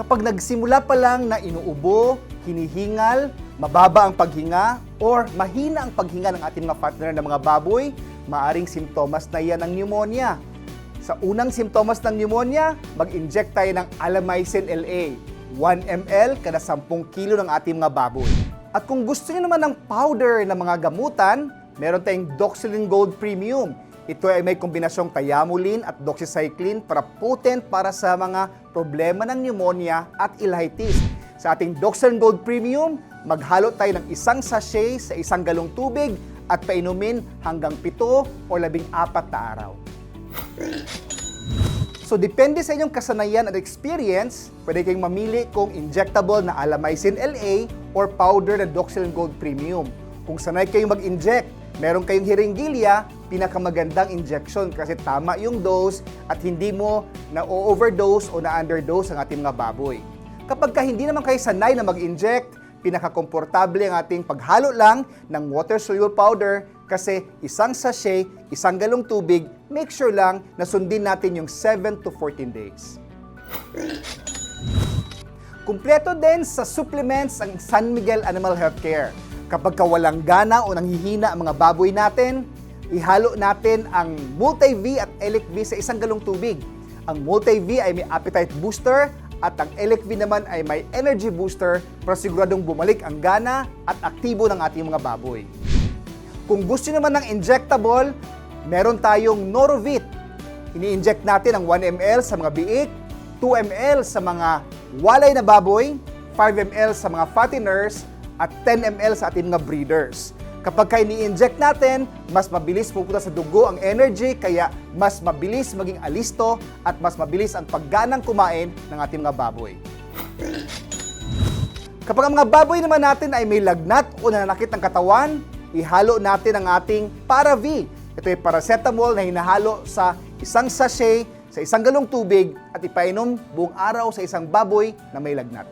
Kapag nagsimula pa lang na inuubo, hinihingal, mababa ang paghinga, or mahina ang paghinga ng ating mga partner ng mga baboy, maaring simptomas na yan ng pneumonia. Sa unang simptomas ng pneumonia, mag-inject tayo ng Alamycin LA, 1 ml kada 10 kilo ng ating mga baboy. At kung gusto niyo naman ng powder na mga gamutan, meron tayong Doxylin Gold Premium. Ito ay may kombinasyong Thiamulin at Doxycycline para potent para sa mga problema ng pneumonia at ilhitis. Sa ating Doxylin Gold Premium, maghalo tayo ng isang sachet sa isang galong tubig at painumin hanggang 7 o 14 na araw. So depende sa inyong kasanayan at experience, pwede kayong mamili kung injectable na Alamycin LA or powder na Doxylin Gold Premium. Kung sanay kayong mag-inject, meron kayong hiringgilya, pinakamagandang injection kasi tama yung dose at hindi mo na-overdose o na-underdose ang ating mga baboy. Kapag ka hindi naman kayo sanay na mag-inject, pinakakomportable ang ating paghalo lang ng water-soluble powder kasi isang sachet, isang galong tubig, make sure lang na sundin natin yung 7 to 14 days. Kumpleto din sa supplements ang San Miguel Animal Healthcare. Kapag ka walang gana o nanghihina ang mga baboy natin, ihalo natin ang Multi-V at Elic V sa isang galong tubig. Ang Multi-V ay may appetite booster at ang Elic V naman ay may energy booster para siguradong bumalik ang gana at aktibo ng ating mga baboy. Kung gusto naman ng injectable, meron tayong Norovit. Ini-inject natin ang 1 ml sa mga biik, 2 ml sa mga walay na baboy, 5 ml sa mga fatteners, at 10 ml sa ating mga breeders. Kapag ka ini-inject natin, mas mabilis pupunta sa dugo ang energy, kaya mas mabilis maging alisto at mas mabilis ang pagganang kumain ng ating mga baboy. Kapag ang mga baboy naman natin ay may lagnat o nananakit ng katawan, ihalo natin ang ating Para-V. Ito ay paracetamol na hinahalo sa isang sachet sa isang galong tubig at ipainom buong araw sa isang baboy na may lagnat.